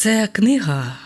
Це книга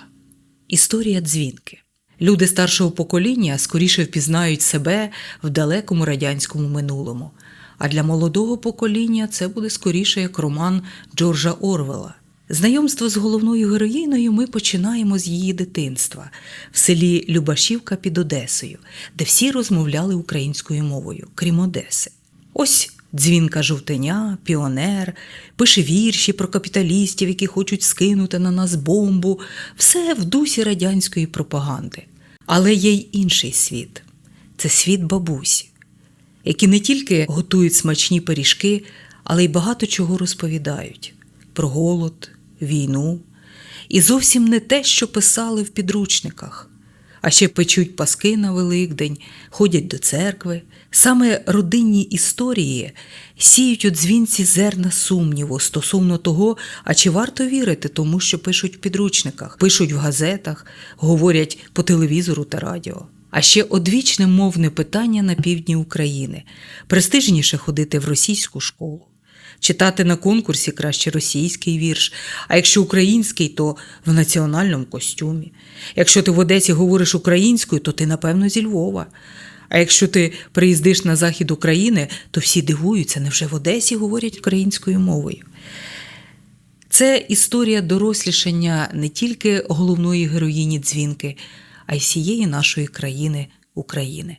Історія дзвінки. Люди старшого покоління скоріше впізнають себе в далекому радянському минулому. А для молодого покоління це буде скоріше як роман Джорджа Орвела. Знайомство з головною героїною ми починаємо з її дитинства в селі Любашівка під Одесою, де всі розмовляли українською мовою, крім Одеси. Ось дзвінка жовтеня, піонер, пише вірші про капіталістів, які хочуть скинути на нас бомбу, все в дусі радянської пропаганди. Але є й інший світ це світ бабусі, які не тільки готують смачні пиріжки, але й багато чого розповідають про голод, війну. І зовсім не те, що писали в підручниках а ще печуть паски на Великдень, ходять до церкви. Саме родинні історії сіють у дзвінці зерна сумніву стосовно того, а чи варто вірити тому, що пишуть в підручниках, пишуть в газетах, говорять по телевізору та радіо. А ще одвічне мовне питання на півдні України престижніше ходити в російську школу. Читати на конкурсі краще російський вірш, а якщо український, то в національному костюмі. Якщо ти в Одесі говориш українською, то ти, напевно, зі Львова. А якщо ти приїздиш на захід України, то всі дивуються, невже в Одесі говорять українською мовою. Це історія дорослішання не тільки головної героїні дзвінки, а й всієї нашої країни України.